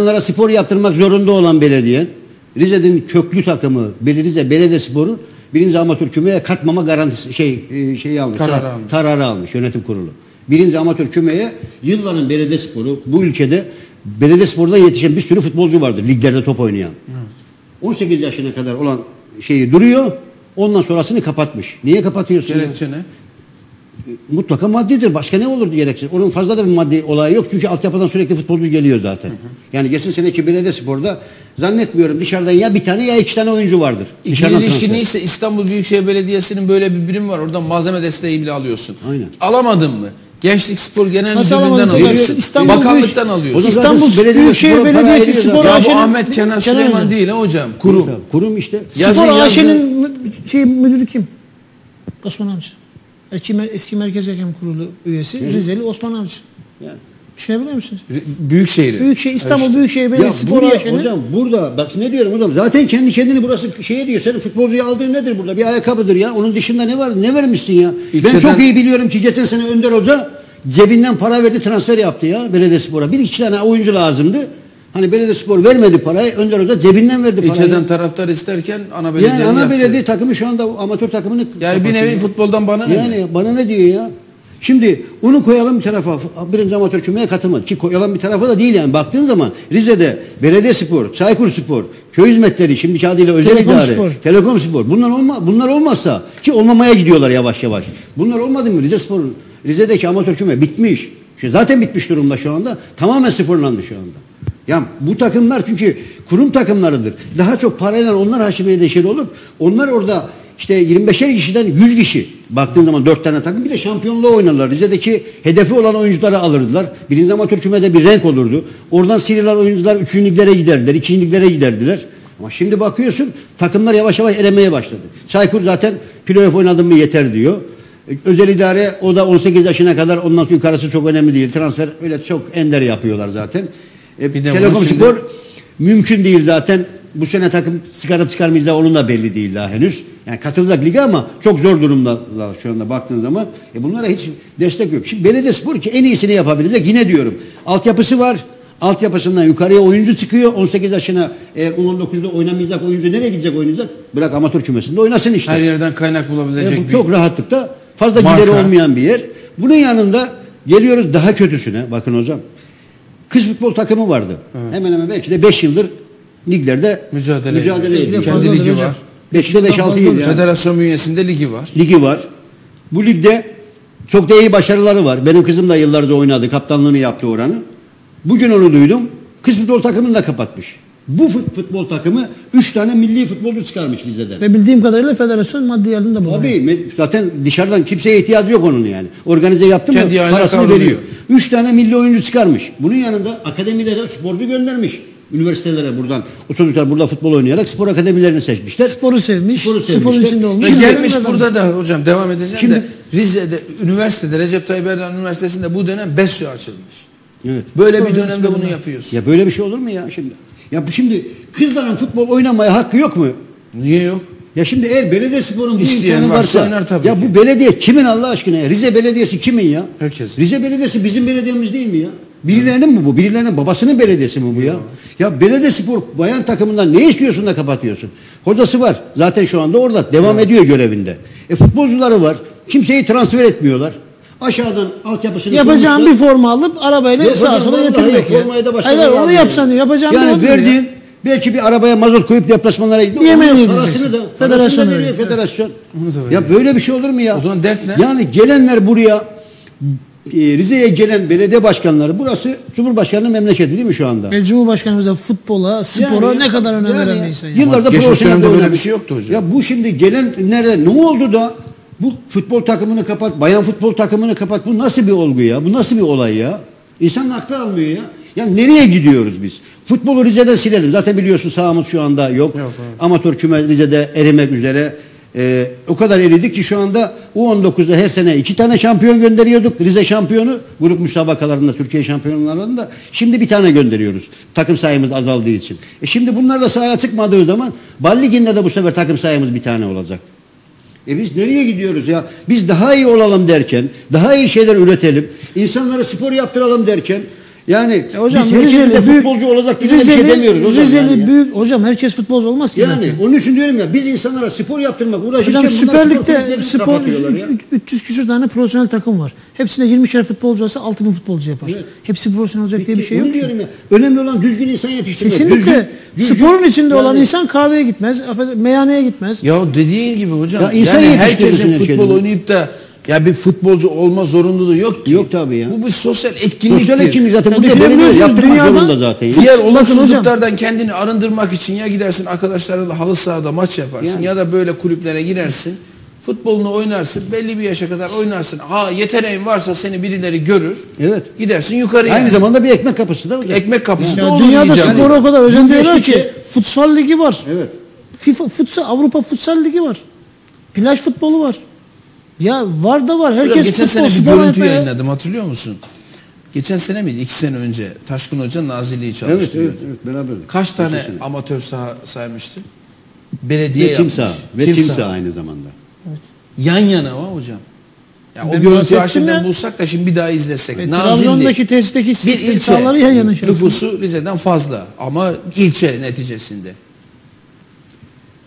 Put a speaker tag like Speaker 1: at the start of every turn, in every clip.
Speaker 1: İnsanlara spor yaptırmak zorunda olan belediye, Rize'nin köklü takımı Rize Belediye Sporu birinci amatör kümeye katmama garantisi şey e, şeyi almış.
Speaker 2: Kararı
Speaker 1: ha,
Speaker 2: almış.
Speaker 1: Kararı almış yönetim kurulu. Birinci amatör kümeye yılların belediye sporu bu ülkede belediye sporunda yetişen bir sürü futbolcu vardır liglerde top oynayan. 18 yaşına kadar olan şeyi duruyor. Ondan sonrasını kapatmış. Niye kapatıyorsun?
Speaker 2: Gerekçe ne?
Speaker 1: Mutlaka maddidir. Başka ne olur gerekçe? Onun fazla da bir maddi olayı yok. Çünkü altyapıdan sürekli futbolcu geliyor zaten. Yani geçen seneki belediye sporda zannetmiyorum dışarıdan ya bir tane ya iki tane oyuncu vardır.
Speaker 2: İkili
Speaker 1: Dışarıdan
Speaker 2: ilişki
Speaker 1: transfer.
Speaker 2: neyse İstanbul Büyükşehir Belediyesi'nin böyle bir birim var. Oradan malzeme desteği bile alıyorsun.
Speaker 1: Aynen.
Speaker 2: Alamadın mı? Gençlik Spor Genel
Speaker 3: Nasıl
Speaker 2: Müdürlüğü'nden alıyorsun.
Speaker 3: İstanbul
Speaker 2: Bakanlıktan
Speaker 3: Büyük-
Speaker 2: alıyorsun.
Speaker 3: İstanbul Büyükşehir Belediyesi spor.
Speaker 2: Ya bu Ahmet Kenan Süleyman değil ha hocam. Kurum.
Speaker 1: Kurum işte.
Speaker 3: Spor AŞ'nin şey müdürü kim? Osman Avcı. Eski, eski Merkez Hakem Kurulu üyesi Rizeli Osman Avcı.
Speaker 1: Yani.
Speaker 3: Düşünebiliyor musunuz?
Speaker 2: Büyükşehir'i.
Speaker 3: Büyükşehir, İstanbul
Speaker 2: Evet.
Speaker 3: Büyükşehir Belediyesi Spor AŞ'nin
Speaker 1: hocam burada bak ne diyorum hocam zaten kendi kendini burası şeye diyor senin futbolcuyu aldığın nedir burada bir ayakkabıdır ya onun dışında ne var ne vermişsin ya ben
Speaker 2: İlçeden-
Speaker 1: çok iyi biliyorum ki geçen sene Önder Hoca cebinden para verdi transfer yaptı ya belediye spora bir iki tane oyuncu lazımdı hani belediye spor vermedi parayı Önder Hoca cebinden verdi parayı
Speaker 2: İlçeden taraftar isterken ana belediye
Speaker 1: yani ana belediye takımı şu anda amatör takımını
Speaker 2: Yani bir nevi futboldan bana ne?
Speaker 1: Yani bana ne diyor ya? Şimdi onu koyalım bir tarafa. Birinci amatör kümeye katılmadı. Ki koyalım bir tarafa da değil yani. Baktığın zaman Rize'de Belediye Spor, Çaykur Spor, Köy Hizmetleri, şimdiki adıyla özel
Speaker 3: Telekom
Speaker 1: idare,
Speaker 3: Spor.
Speaker 1: Telekom Spor. Bunlar, olma, bunlar olmazsa ki olmamaya gidiyorlar yavaş yavaş. Bunlar olmadı mı Rize Spor'un, Rize'deki amatör küme bitmiş. İşte zaten bitmiş durumda şu anda. Tamamen sıfırlandı şu anda. Ya bu takımlar çünkü kurum takımlarıdır. Daha çok parayla onlar haşmeye neşeli olup onlar orada işte 25'er kişiden 100 kişi baktığın zaman 4 tane takım bir de şampiyonluğa oynarlar. Rize'deki hedefi olan oyuncuları alırdılar. Birinci amatör kümede bir renk olurdu. Oradan sıyrılan oyuncular üçüncülüklere giderdiler, ikinciliklere giderdiler. Ama şimdi bakıyorsun takımlar yavaş yavaş elemeye başladı. Çaykur zaten playoff oynadın mı yeter diyor. Özel idare o da 18 yaşına kadar ondan sonra yukarısı çok önemli değil. Transfer öyle çok ender yapıyorlar zaten. E,
Speaker 2: Bir de
Speaker 1: Telekom
Speaker 2: şimdi-
Speaker 1: Spor mümkün değil zaten. Bu sene takım çıkarıp çıkarmayacağı onun da belli değil daha henüz. Yani katılacak lige ama çok zor durumdalar şu anda baktığın zaman. E bunlara hiç destek yok. Şimdi belediye spor ki en iyisini yapabilecek yine diyorum. Altyapısı var. Altyapısından yukarıya oyuncu çıkıyor. 18 yaşına eğer 19'da oynamayacak oyuncu nereye gidecek oynayacak? Bırak amatör kümesinde oynasın işte.
Speaker 2: Her yerden kaynak bulabilecek
Speaker 1: E, bu
Speaker 2: bir
Speaker 1: çok rahatlıkta fazla
Speaker 2: Marka.
Speaker 1: gideri olmayan bir yer. Bunun yanında geliyoruz daha kötüsüne. Bakın hocam. Kız futbol takımı vardı. Hemen hemen belki de 5 yıldır liglerde
Speaker 2: mücadele,
Speaker 1: mücadele
Speaker 2: ediyor. Kendi ligi
Speaker 3: hocam.
Speaker 2: var.
Speaker 1: Belki de 5-6
Speaker 3: Fazladır.
Speaker 1: yıl yani.
Speaker 2: Federasyon bünyesinde ligi var.
Speaker 1: Ligi var. Bu ligde çok da iyi başarıları var. Benim kızım da yıllarca oynadı. Kaptanlığını yaptı oranın. Bugün onu duydum. Kız futbol takımını da kapatmış. Bu fut- futbol takımı 3 tane milli futbolcu çıkarmış Rize'den.
Speaker 3: ve bildiğim kadarıyla federasyon maddi yardım da bulunuyor.
Speaker 1: Tabii zaten dışarıdan kimseye ihtiyacı yok onun yani. Organize yaptı mı
Speaker 2: Kendi
Speaker 1: parasını
Speaker 2: kavruluyor.
Speaker 1: veriyor. Üç tane milli oyuncu çıkarmış. Bunun yanında akademilere sporcu göndermiş. Üniversitelere buradan. O çocuklar burada futbol oynayarak spor akademilerini seçmişler.
Speaker 3: Sporu sevmiş,
Speaker 1: Sporu
Speaker 3: sporun
Speaker 1: sevmişler.
Speaker 3: içinde olmuş.
Speaker 2: Ve gelmiş burada da hocam devam edeceğim
Speaker 1: Şimdi-
Speaker 2: de Rize'de üniversitede Recep Tayyip Erdoğan Üniversitesi'nde bu dönem BESYO açılmış.
Speaker 1: Evet.
Speaker 2: Böyle
Speaker 3: Spor
Speaker 2: bir dönemde bunu yapıyorsun.
Speaker 1: Ya böyle bir şey olur mu ya şimdi? Ya şimdi kızların futbol oynamaya hakkı yok mu?
Speaker 2: Niye yok?
Speaker 1: Ya şimdi eğer belediye sporun bu
Speaker 2: İsteyen
Speaker 1: imkanı
Speaker 2: varsa
Speaker 1: varsa
Speaker 2: oynar tabii
Speaker 1: ya
Speaker 2: ki.
Speaker 1: bu belediye kimin Allah aşkına ya? Rize Belediyesi kimin ya?
Speaker 2: Herkesin.
Speaker 1: Rize Belediyesi bizim belediyemiz değil mi ya? Birilerinin mi bu? Birilerinin babasının belediyesi mi bu ya? Ya belediye spor bayan takımından ne istiyorsun da kapatıyorsun? Hocası var. Zaten şu anda orada. Devam ediyor görevinde. E futbolcuları var. Kimseyi transfer etmiyorlar. Aşağıdan altyapısını
Speaker 3: Yapacağın
Speaker 1: kurmuşlar.
Speaker 3: bir forma alıp arabayla sağa sola götürmek.
Speaker 1: Formaya da
Speaker 3: ya.
Speaker 1: başkaları
Speaker 3: Hayır onu
Speaker 1: almıyor.
Speaker 3: yapsan yapacağın bir
Speaker 1: Yani
Speaker 3: ya.
Speaker 1: verdiğin belki bir arabaya mazot koyup deplasmanlara gidiyor.
Speaker 3: Yemeğini
Speaker 1: Onun. Parasını da,
Speaker 3: Federasyona
Speaker 1: federasyona veriyor
Speaker 3: veriyor.
Speaker 1: federasyon.
Speaker 2: Da.
Speaker 1: Ya böyle bir şey olur mu ya?
Speaker 2: O zaman dert ne?
Speaker 1: Yani gelenler buraya e, Rize'ye gelen belediye başkanları burası Cumhurbaşkanı'nın memleketi değil mi şu anda?
Speaker 3: Ve Cumhurbaşkanımız da futbola, spora
Speaker 1: Yani-
Speaker 3: ne kadar önem
Speaker 1: yani
Speaker 3: veren bir insan. ya.
Speaker 1: Yıllarda
Speaker 2: Geçmiş
Speaker 1: profesyonel
Speaker 2: dönemde böyle
Speaker 1: oynamış.
Speaker 2: bir şey yoktu hocam.
Speaker 1: Ya bu şimdi gelen nerede ne oldu da bu futbol takımını kapat, bayan futbol takımını kapat. Bu nasıl bir olgu ya? Bu nasıl bir olay ya? İnsanın aklı almıyor ya. Ya nereye gidiyoruz biz? Futbolu Rize'den silelim. Zaten biliyorsun sahamız şu anda yok.
Speaker 2: Yok, evet.
Speaker 1: Amatör küme Rize'de erimek üzere. Ee, o kadar eridik ki şu anda U19'da her sene iki tane şampiyon gönderiyorduk. Rize şampiyonu grup müsabakalarında Türkiye şampiyonlarında şimdi bir tane gönderiyoruz. Takım sayımız azaldığı için. E şimdi bunlar da sahaya çıkmadığı zaman Bal Ligi'nde de bu sefer takım sayımız bir tane olacak. E biz nereye gidiyoruz ya? Biz daha iyi olalım derken, daha iyi şeyler üretelim, insanlara spor yaptıralım derken Yani
Speaker 3: Ya hocam
Speaker 1: biz
Speaker 3: Rizeli büyük
Speaker 1: futbolcu olacak diye bir şey
Speaker 3: Rizeli,
Speaker 1: demiyoruz hocam.
Speaker 3: Rizeli
Speaker 1: yani.
Speaker 3: büyük hocam herkes futbolcu olmaz ki
Speaker 1: Yani
Speaker 3: zaten.
Speaker 1: onun için diyorum ya biz insanlara spor yaptırmak uğraşırken
Speaker 3: Hocam
Speaker 1: bunlar
Speaker 3: Süper
Speaker 1: spor
Speaker 3: Lig'de spor
Speaker 1: ya.
Speaker 3: 300 küsür tane profesyonel takım var. Hepsinde 20'şer futbolcu olsa 6000 futbolcu yapar.
Speaker 1: Evet.
Speaker 3: Hepsi profesyonel olacak diye bir şey yok.
Speaker 1: diyorum ya. Önemli olan düzgün insan yetiştirmek.
Speaker 3: Kesinlikle.
Speaker 1: Düzgün- düzgün-
Speaker 3: Sporun içinde olan
Speaker 1: Yani-
Speaker 3: insan kahveye gitmez, meyhaneye gitmez.
Speaker 2: Ya dediğin gibi hocam.
Speaker 1: Ya insan
Speaker 2: yani herkesin
Speaker 1: her
Speaker 2: futbol oynayıp da ya bir futbolcu olma zorunluluğu yok ki.
Speaker 1: Yok tabii ya.
Speaker 2: Bu bir sosyal etkinliktir.
Speaker 1: Sosyal etkinlik zaten
Speaker 3: Ya
Speaker 1: burada
Speaker 3: düşünebiliyorsunuz,
Speaker 1: yaptırmak
Speaker 3: dünyada-
Speaker 1: zorunda zaten. ya.
Speaker 2: Diğer olumsuzluklardan kendini arındırmak için ya gidersin arkadaşlarınla halı sahada maç yaparsın
Speaker 1: Yani.
Speaker 2: ya da böyle kulüplere girersin. Futbolunu oynarsın. Belli bir yaşa kadar oynarsın. Ha yeteneğin varsa seni birileri görür.
Speaker 1: Evet.
Speaker 2: Gidersin yukarıya.
Speaker 1: Aynı zamanda bir ekmek kapısı da hocam.
Speaker 2: Ekmek kapısı da
Speaker 3: Ya
Speaker 2: olur
Speaker 3: dünyada spora o kadar özendiriyorlar ki futsal ligi var.
Speaker 1: Evet.
Speaker 3: FIFA futsal Avrupa futsal ligi var. Plaj futbolu var. Ya var da var.
Speaker 2: Hocam
Speaker 3: Herkes
Speaker 2: geçen
Speaker 3: futbol
Speaker 2: sene bir görüntü
Speaker 3: yapıyor ya.
Speaker 2: yayınladım hatırlıyor musun? Geçen sene miydi? İki sene önce Taşkın Hoca Nazilli'yi
Speaker 1: Evet,
Speaker 2: çalıştırıyordu.
Speaker 1: evet, evet, beraber.
Speaker 2: Kaç tane
Speaker 1: Geçen sene.
Speaker 2: amatör saha saymıştı? Belediye
Speaker 1: Ve
Speaker 2: yapmış.
Speaker 1: saha. Ve
Speaker 2: Tim
Speaker 1: tim
Speaker 2: saha.
Speaker 1: saha aynı zamanda.
Speaker 2: Yan yana var hocam. Ya o
Speaker 3: Ben
Speaker 2: görüntüyü
Speaker 3: bahsettim
Speaker 2: arşivden bulsak da şimdi bir daha izlesek.
Speaker 3: E,
Speaker 2: Nazilli.
Speaker 3: Trabzon'daki tesisteki
Speaker 2: bir ilçe.
Speaker 3: yan yana şey
Speaker 2: Nüfusu Rize'den fazla ama ilçe neticesinde.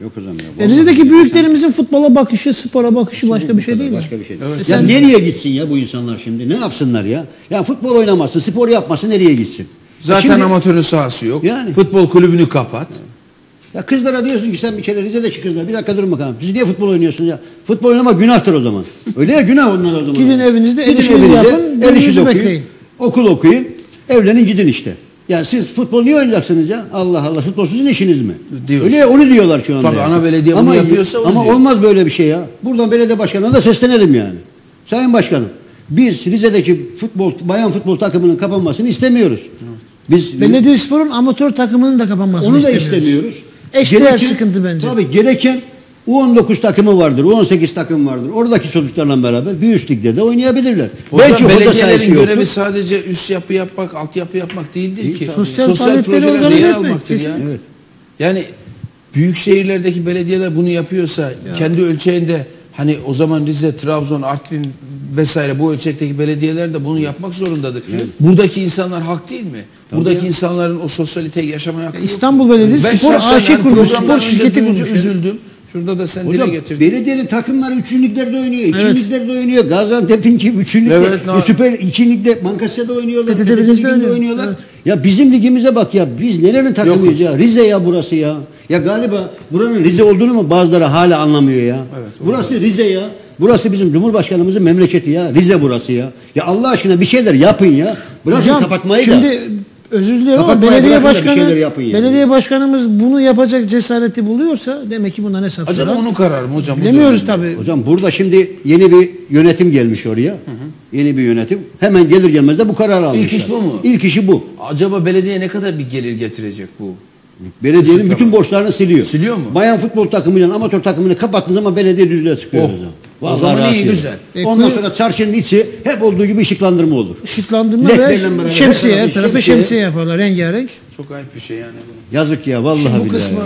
Speaker 1: Yok hocam ya.
Speaker 3: E, Rize'deki büyüklerimizin futbola bakışı, spora bakışı başka bir şey değil mi?
Speaker 1: Başka bir şey değil.
Speaker 2: Evet.
Speaker 1: Ya
Speaker 3: Sen-
Speaker 1: nereye gitsin ya bu insanlar şimdi? Ne yapsınlar ya? Ya futbol oynamasın, spor yapmasın nereye gitsin?
Speaker 2: Zaten
Speaker 1: şimdi-
Speaker 2: amatörün sahası yok.
Speaker 1: Yani.
Speaker 2: Futbol kulübünü kapat.
Speaker 1: Ya kızlara diyorsun ki sen bir kere Rize'deki kızlar bir dakika durun bakalım. Siz niye futbol oynuyorsunuz ya? Futbol oynamak günahtır o zaman. Öyle ya günah onlar o zaman.
Speaker 3: Gidin evinizde el işinizi yapın,
Speaker 1: el işinizi okuyun,
Speaker 3: bekleyin.
Speaker 1: Okul okuyun, evlenin gidin işte. Ya siz futbol niye oynayacaksınız ya? Allah Allah futbol sizin işiniz mi?
Speaker 2: Diyorsun.
Speaker 1: Öyle onu diyorlar şu anda.
Speaker 2: Tabii
Speaker 1: ya.
Speaker 2: ana belediye bunu yapıyorsa onu
Speaker 1: Ama
Speaker 2: diyor.
Speaker 1: olmaz böyle bir şey ya. Buradan belediye başkanına da seslenelim yani. Sayın başkanım biz Rize'deki futbol bayan futbol takımının kapanmasını istemiyoruz. Biz
Speaker 3: Belediye Spor'un amatör takımının da kapanmasını
Speaker 1: onu da
Speaker 3: istemiyoruz.
Speaker 1: istemiyoruz.
Speaker 3: Eşdeğer sıkıntı bence.
Speaker 1: Tabii gereken U19 takımı vardır, U18 takım vardır. Oradaki çocuklarla beraber bir üst ligde de oynayabilirler.
Speaker 2: Hocam
Speaker 1: hoca sayısı
Speaker 2: belediyelerin
Speaker 1: yoktur.
Speaker 2: görevi sadece üst yapı yapmak, altyapı yapmak değildir ki.
Speaker 3: Sosyal faaliyetleri
Speaker 2: projelerde yer almaktır ya.
Speaker 1: Evet.
Speaker 2: Yani büyük şehirlerdeki belediyeler bunu yapıyorsa kendi ölçeğinde hani o zaman Rize, Trabzon, Artvin vesaire bu ölçekteki belediyeler de bunu yapmak zorundadır. Buradaki insanlar hak değil mi? Buradaki insanların o sosyaliteyi yaşamaya hakkı?
Speaker 3: İstanbul Belediyesi
Speaker 2: Ben
Speaker 3: spor AŞ
Speaker 2: yani programdan
Speaker 3: spor şirketi kurmuş.
Speaker 2: üzüldüm. Şurada da sen
Speaker 1: Hocam
Speaker 2: dile getirdin.
Speaker 1: belediyenin takımları üçüncülüklerde oynuyor,
Speaker 3: Evet.
Speaker 1: ikinciliklerde oynuyor. Gaziantep'in ki üçüncülükte,
Speaker 2: Evet, ne-
Speaker 1: süper ikincilikte, Mankasya'da oynuyorlar, liginde
Speaker 3: oynuyor.
Speaker 1: oynuyorlar.
Speaker 3: Evet.
Speaker 1: Ya bizim ligimize bak ya, biz nelerin takımıyız
Speaker 2: Yokuz.
Speaker 1: ya? Rize ya burası ya. Ya galiba buranın Rize olduğunu mu bazıları hala anlamıyor ya?
Speaker 2: Evet,
Speaker 1: burası Rize ya. Burası bizim Cumhurbaşkanımızın memleketi ya. Rize burası ya. Ya Allah aşkına bir şeyler yapın ya. Bırakın
Speaker 3: Hocam
Speaker 1: kapatmayı
Speaker 3: şimdi
Speaker 1: da.
Speaker 3: Özür diliyorum ama belediye
Speaker 1: bırakın da bir
Speaker 3: başkanı
Speaker 1: şeyler yapın yani.
Speaker 3: belediye başkanımız bunu yapacak cesareti buluyorsa demek ki bundan hesap
Speaker 2: Acaba
Speaker 3: sorar.
Speaker 2: onun kararı mı hocam? Bu
Speaker 3: Bilemiyoruz
Speaker 2: dönemde.
Speaker 3: tabii.
Speaker 1: Hocam burada şimdi yeni bir yönetim gelmiş oraya. Yeni bir yönetim. Hemen gelir gelmez de bu kararı almışlar.
Speaker 2: İlk iş bu mu?
Speaker 1: İlk işi bu.
Speaker 2: Acaba belediye ne kadar bir gelir getirecek bu?
Speaker 1: Belediyenin
Speaker 2: Kısıtlama.
Speaker 1: bütün borçlarını siliyor.
Speaker 2: Siliyor mu?
Speaker 1: Bayan futbol takımıyla amatör takımını kapattığınız zaman belediye düzlüğe çıkıyor.
Speaker 2: Oh.
Speaker 1: hocam.
Speaker 2: O
Speaker 1: Vallahi
Speaker 2: zaman iyi, güzel.
Speaker 3: E,
Speaker 1: Ondan
Speaker 3: kuyu-
Speaker 1: sonra çarşının içi hep olduğu gibi ışıklandırma olur.
Speaker 3: Işıklandırma ve şemsiye,
Speaker 1: her
Speaker 3: her
Speaker 1: tarafı şemsiye.
Speaker 3: şemsiye yaparlar rengarenk.
Speaker 2: Çok ayıp bir şey yani bu.
Speaker 1: Yazık ya vallahi
Speaker 2: Şimdi bu
Speaker 1: billahi
Speaker 2: kısmı.